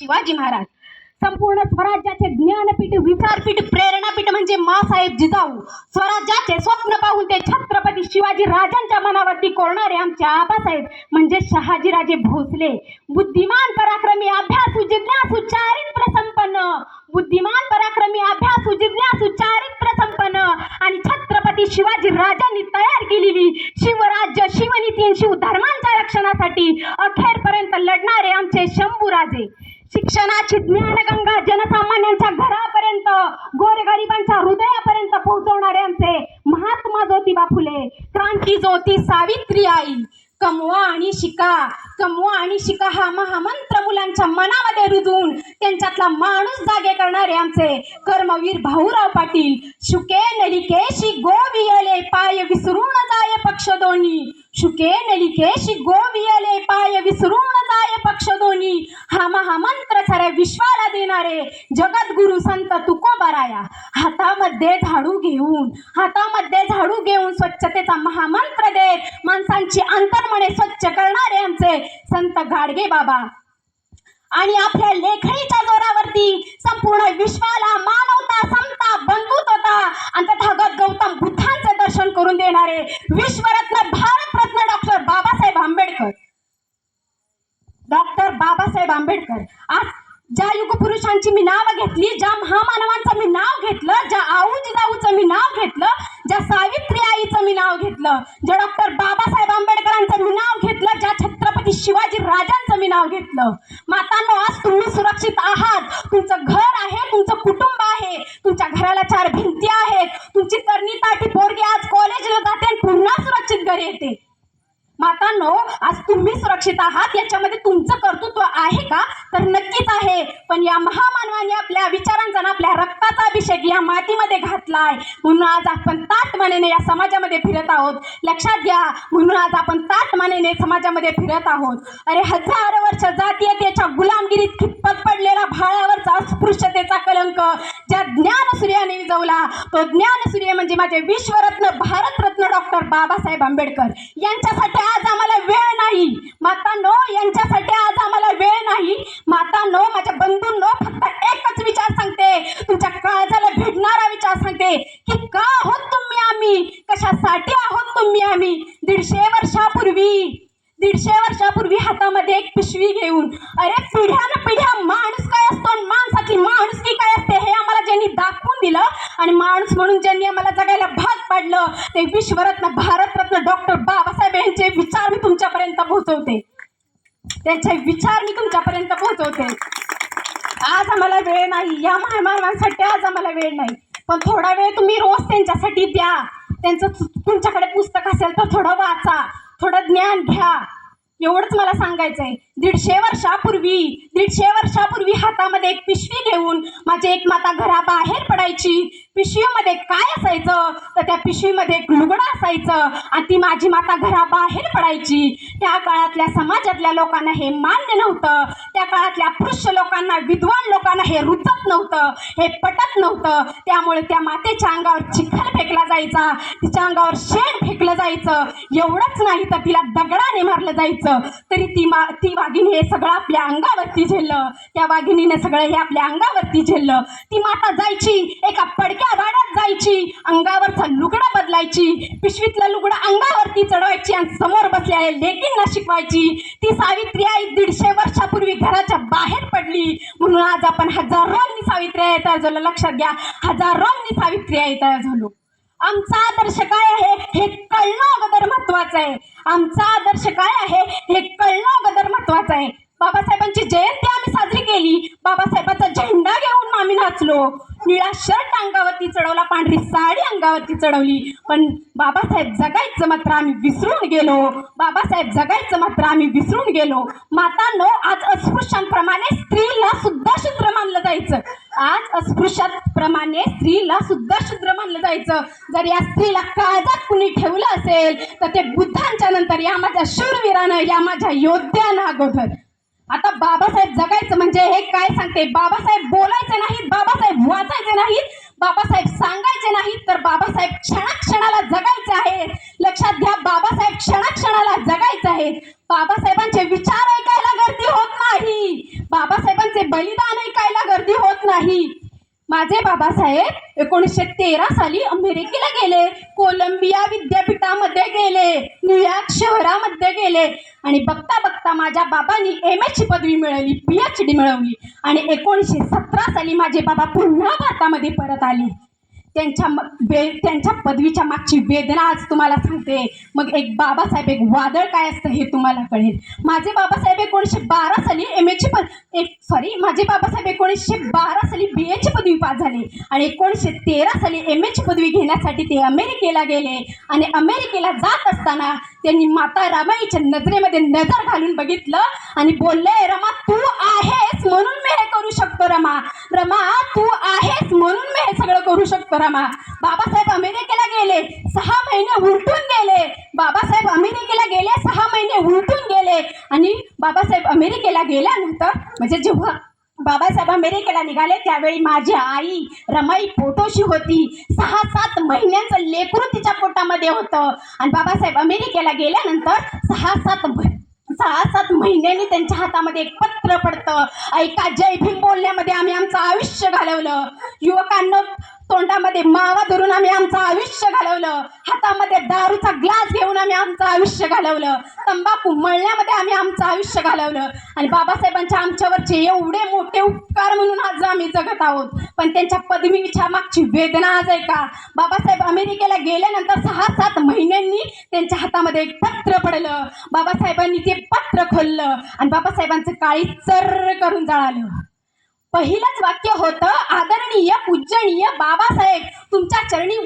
शिवाजी महाराज. संपूर्ण स्वराज्याचे ज्ञानपीठ विचारपीठ प्रेरणापीठ म्हणजे मासाहेब जिजाऊ. स्वराज्याचे स्वप्न पाहून ते छत्रपती शिवाजी राजांच्या मनावरती कोरणारे आमचे आबासाहेब म्हणजे शहाजीराजे भोसले. बुद्धिमान पराक्रमी अभ्यासू जिज्ञासू चारित्र संपन्न. बुद्धिमान पराक्रमी अभ्यासू जिज्ञासू चारित्र संपन्न. आणि छत्रपती शिवाजी राजांनी तयार केलेली शिवराज्य शिवनीती शिव शिवधर्मांच्या रक्षणासाठी अखेरपर्यंत लढणारे आमचे शंभूराजे. शिक्षणाची ज्ञानगंगा जनसामान्यांच्या घरापर्यंत गोरगरिबांच्या हृदयापर्यंत पोहोचवणारे आमचे महात्मा ज्योतिबा फुले. क्रांती ज्योती सावित्री आई कमवा आणि शिका. कमवा आणि शिका हा महामंत्र मुलांच्या मनामध्ये रुजून त्यांच्यातला माणूस जागे करणारे आमचे कर्मवीर भाऊराव पाटील. शुके नलिकेशी गोवियले पाय विसरून जाय पक्ष दोन्ही. शुके नलिकेशी गोवियले पाय विसरून जाय पक्ष दोन्ही. हा महामंत्र खरे विश्वाला देणारे जगद्गुरु संत तुकोबाराया हातामध्ये झाडू घेऊन हातामध्ये झाडू घेऊन स्वच्छतेचा महामंत्र देत माणसांची अंतर्मने स्वच्छ करणारे आमचे संत गाडगे बाबा. आणि आपल्या लेखणीच्या जोरावरती संपूर्ण विश्वाला मानवता समता बंधुत्वता आणि तथागत गौतम बुद्धांचे दर्शन करून देणारे विश्वरत्न भारतरत्न डॉक्टर बाबासाहेब आंबेडकर. डॉक्टर बाबासाहेब आंबेडकर आज ज्या युगपुरुषांची मी नावं घेतली ज्या महामानवांचं मी नाव घेतलं ज्या आऊज जाऊचं मी नाव घेतलं ज्या सावित्री आईचं मी नाव घेतलं ज्या डॉक्टर बाबासाहेब आंबेडकरांचं मी नाव घेतलं ज्या छत्रपती शिवाजी राजांचं मी नाव घेतलं. मातांनो आज तुम्ही सुरक्षित आहात. तुमचं घर आहे तुमचं कुटुंब आहे तुमच्या घराला चार भिंती आहेत तुमची तरणी ताठी पोरगी आज कॉलेजला जाते आणि पुन्हा सुरक्षित घरी येते. मातांनो आज तुम्ही सुरक्षित आहात? याच्यामध्ये तुमचं कर्तृत्व आहे का? तर नक्कीच आहे. पण या महामानवाने आपल्या विचारांचा ना आपल्या रक्ताचा अभिषेक या मातीमध्ये घातलाय म्हणून आज आपण ताट मानेने या समाजामध्ये फिरत आहोत. लक्षात घ्या म्हणून आज आपण ताट मानेने समाजामध्ये फिरत आहोत. अरे हजारो वर्ष जातीयतेच्या गुलामगिरीत खितपत पडलेला भाळावरचा अस्पृश्यतेचा कलंक ज्या ज्ञान सूर्याने विजवला तो ज्ञान सूर्य म्हणजे माझे विश्वरत्न भारतरत्न डॉक्टर बाबासाहेब आंबेडकर. यांच्यासाठी आज आम्हाला वेळ नाही. मातांनो यांच्यासाठी आज आम्हाला वेळ नाही. मातांनो माझ्या बंधूंनो फक्त एकच विचार सांगते. तुमच्या काळजाला भिडणारा विचार सांगते की का आहोत तुम्ही आम्ही? कशासाठी आहोत तुम्ही आम्ही? दीडशे वर्षापूर्वी दीडशे वर्षापूर्वी हातामध्ये एक पिशवी घेऊन अरे पिढ्यान पिढ्या माणूस काय असतो आणि माणसाची माणुसकी काय असते हे आम्हाला ज्यांनी दाखवून दिलं आणि माणूस म्हणून ज्यांनी आम्हाला जगायला भाग पडलं. ते विश्वरत्न भारतरत्न डॉक्टर बाबासाहेब यांचे विचार मी तुमच्यापर्यंत पोहोचवते. त्यांचे विचार मी तुमच्यापर्यंत पोहोचवते. आज आम्हाला वेळ नाही. या महामानवांसाठी आज आम्हाला वेळ नाही. पण थोडा वेळ तुम्ही रोज त्यांच्यासाठी द्या. त्यांचं तुमच्याकडे पुस्तक असेल तर थोडं वाचा. थोडं ज्ञान घ्या. एवढंच मला सांगायचं आहे दीडशे वर्षापूर्वी दीडशे वर्षापूर्वी हातामध्ये एक पिशवी घेऊन माझी एक माता घराबाहेर पडायची. पिशवीमध्ये काय असायचं? तर त्या पिशवीमध्ये एक लुगडं असायचं आणि ती माझी माता घराबाहेर पडायची. त्या काळातल्या समाजातल्या लोकांना हे मान्य नव्हतं. त्या काळातल्या पुरुष लोकांना विद्वान लोकांना हे रुचत नव्हतं. हे पटत नव्हतं. त्यामुळे त्या मातेच्या अंगावर चिखल फेकला जायचा. तिच्या अंगावर शेण फेकलं जायचं. एवढंच नाही तर तिला दगडाने मारलं जायचं. तरी ती मा ती वाघिणी हे सगळं आपल्या अंगावरती झेललं. त्या वाघिणीने सगळं हे आपल्या अंगावरती झेललं. ती माता जायची एका पडक्या वाड्यात जायची अंगावरचा लुगडा बदलायची पिशवीतलं लुगडं अंगावरती चढवायची आणि समोर बसलेल्या लेकींना शिकवायची. ती सावित्री आई दीडशे वर्षापूर्वी घराच्या बाहेर पडली. म्हणून आज आपण हजारोंनी सावित्री आई तयार झालो लक्षात घ्या. हजारोंनी सावित्री आई तयार झालो आमचा आदर्श काय आहे? हे कळणं अगोदर महत्वाचं आहे. आमचा आदर्श काय आहे? हे कळणं अगोदर महत्वाचं आहे. बाबासाहेबांची जयंती आम्ही साजरी केली. बाबासाहेबांचा झेंडा घेऊन आम्ही नाचलो. निळा शर्ट अंगावरती चढवला पांढरी साडी अंगावरती चढवली. पण बाबासाहेब जगायचं मात्र आम्ही विसरून गेलो. बाबासाहेब जगायचं मात्र आम्ही विसरून गेलो. मातांनो आज अस्पृश्यांप्रमाणे स्त्रीला सुद्धा शूद्र मानलं जायचं. आज अस्पृश्याप्रमाणे स्त्रीला सुद्धा शूद्र मानलं जायचं. जर या स्त्रीला काळजात कुणी ठेवलं असेल तर ते बुद्धांच्या नंतर या माझ्या शूरवीरानं या माझ्या योद्ध्यानं अगोदर. आता बाबासाहेब जगायचं म्हणजे हे काय सांगते? बाबासाहेब बोलायचे नाहीत बाबासाहेब वाचायचे नाहीत बाबासाहेब सांगायचे नाहीत तर बाबासाहेब क्षणाक्षणाला जगायचे आहेत. लक्षात घ्या बाबासाहेब क्षणाक्षणाला जगायचे आहेत. बाबासाहेबांचे विचार ऐकायला गर्दी होत नाही. बाबासाहेबांचे बलिदान ऐकायला गर्दी होत नाही. माझे बाबासाहेब एकोणीसशे तेरा साली अमेरिकेला गेले. कोलंबिया विद्यापीठामध्ये गेले. न्यूयॉर्क शहरामध्ये गेले. आणि बघता बघता माझ्या बाबांनी एम एची पदवी मिळवली पी एच डी मिळवली. आणि एकोणीसशे सतरा साली माझे बाबा पुन्हा भारतामध्ये परत आले. त्यांच्या त्यांच्या पदवीच्या मागची वेदना आज तुम्हाला सांगते. मग एक बाबासाहेब एक वादळ काय असतं हे तुम्हाला कळेल. माझे बाबासाहेब एकोणीसशे बारा साली एम एची पद एक सॉरी माझे बाबासाहेब एकोणीसशे बारा साली बी एची पदवी पास झाले. आणि एकोणीसशे तेरा साली एम एची पदवी घेण्यासाठी ते अमेरिकेला गेले. आणि अमेरिकेला जात असताना त्यांनी माता रमाईच्या नजरेमध्ये नजर घालून बघितलं आणि बोलले रमा तू आहेस म्हणून मी हे करू शकतो रमा. रमा करू शकतो रामा बाबासाहेब अमेरिकेला गेले सहा महिने उलटून गेले. बाबासाहेब अमेरिकेला गेले सहा महिने उलटून गेले. आणि बाबासाहेब अमेरिकेला गेल्यानंतर म्हणजे जेव्हा बाबासाहेब अमेरिकेला निघाले त्यावेळी माझी आई रमाई पोटोशी होती. सहा सात महिन्यांचं लेकरू तिच्या पोटामध्ये होतं. आणि बाबासाहेब अमेरिकेला गेल्यानंतर सहा सात सहा सात महिन्यांनी त्यांच्या हातामध्ये एक पत्र पडतं. ऐका जय भीम बोलण्यामध्ये आम्ही आमचं आयुष्य घालवलं. युवकांना तोंडामध्ये मावा धरून आम्ही आमचं आयुष्य घालवलं. हातामध्ये दारूचा ग्लास घेऊन आम्ही आमचं आयुष्य घालवलं. तंबाखू मळण्यामध्ये आम्ही आमचं आयुष्य घालवलं. आणि बाबासाहेबांच्या आमच्यावरचे एवढे मोठे उपकार म्हणून आज आम्ही जगत आहोत. पण त्यांच्या पदवीच्या मागची वेदना आज आहे का? बाबासाहेब अमेरिकेला गेल्यानंतर सहा सात महिन्यांनी त्यांच्या हातामध्ये एक पत्र पडलं. बाबासाहेबांनी ते पत्र खोललं. आणि बाबासाहेबांचं काळी चर्र करून जाळालं. पहिलंच वाक्य होतं आदरणीय पूजनीय बाबासाहेब. तुमच्या चरणी